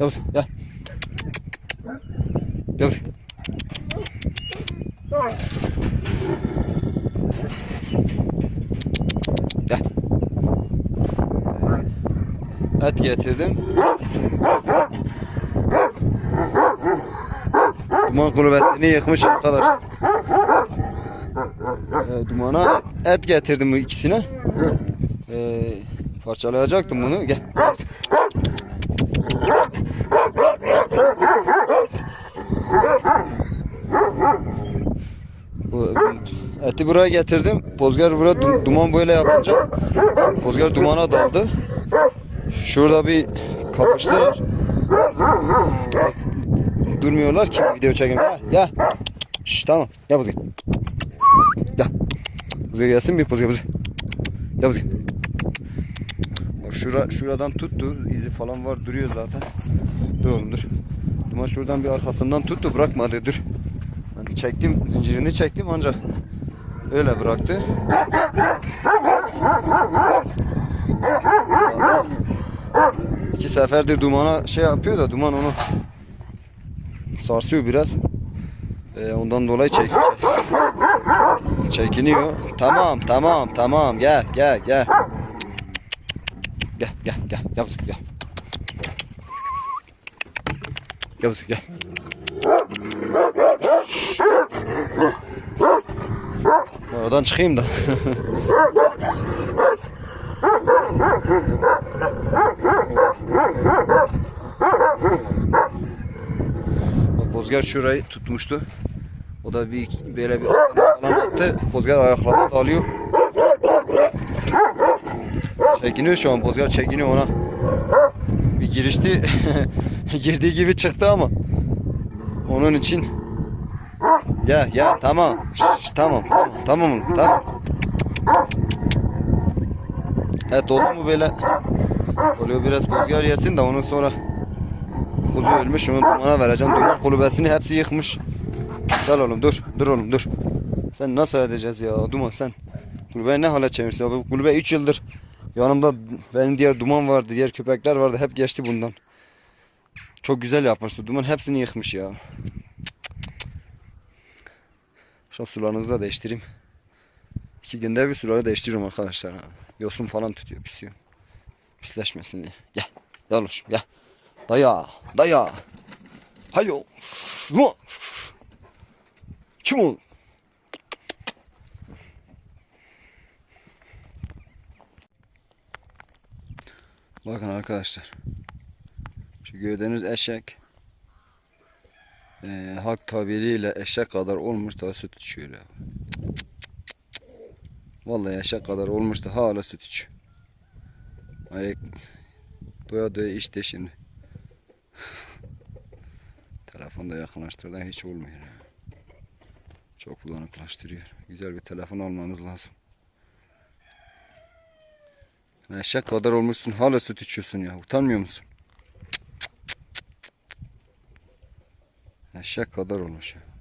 Yavuz gel. Yavuz. Gel. Et getirdim. Duman kulübesini yıkmış arkadaşlar. Ee, dumana et getirdim bu ikisine. Ee, parçalayacaktım bunu. Gel. Bu, eti buraya getirdim. Pozgar buraya du- duman böyle yapınca Pozgar dumana daldı. Şurada bir kapıştılar. Durmuyorlar ki video çekeyim. Gel. Gel. Şş, tamam. Gel Pozgar. Gel. Pozgar gelsin bir Pozgar Pozgar. Gel Pozgar. Şura, şuradan tuttu. izi falan var duruyor zaten. Dur oğlum dur. Duman şuradan bir arkasından tuttu bırakmadı dur. Ben çektim zincirini çektim ancak öyle bıraktı. İki seferdir dumana şey yapıyor da duman onu sarsıyor biraz. Ee, ondan dolayı çek çekiniyor. Tamam tamam tamam gel gel gel. Gel gel gel Yavuz gel. Yavuz gel. Oradan çıkayım da. Bozgar şurayı tutmuştu. O da bir böyle bir falan attı. Bozgar ayaklarını alıyor. Çekiniyor şu an Bozgar çekiniyor ona. Bir girişti. Girdiği gibi çıktı ama. Onun için ya ya tamam. Şş, tamam tamam tamam. Evet oldu mu böyle? Oluyor biraz rüzgar yesin de onun sonra kuzu ölmüş onu dumana vereceğim. Duman kulübesini hepsi yıkmış. Gel oğlum dur dur oğlum dur. Sen nasıl edeceğiz ya Duman sen? Kulübeyi ne hale çevirsin kulübe 3 yıldır yanımda benim diğer Duman vardı, diğer köpekler vardı. Hep geçti bundan. Çok güzel yapmıştı. Duman hepsini yıkmış ya. Şu sularınızı da değiştireyim. İki günde bir suları değiştiriyorum arkadaşlar. Yosun falan tutuyor pisiyor. Pisleşmesin diye. Gel. Gel oğlum gel. Daya. Daya. Hayo. Kim o? Bakın arkadaşlar. Şu gördüğünüz eşek e, halk tabiriyle eşek kadar olmuş daha süt içiyor ya. Vallahi eşek kadar olmuş da hala süt içiyor. Ay, doya doya işte şimdi. Telefonda yakınlaştırdan hiç olmuyor. Çok bulanıklaştırıyor. Güzel bir telefon almanız lazım. Eşek kadar olmuşsun hala süt içiyorsun ya. Utanmıyor musun? Eşek kadar olmuş ya.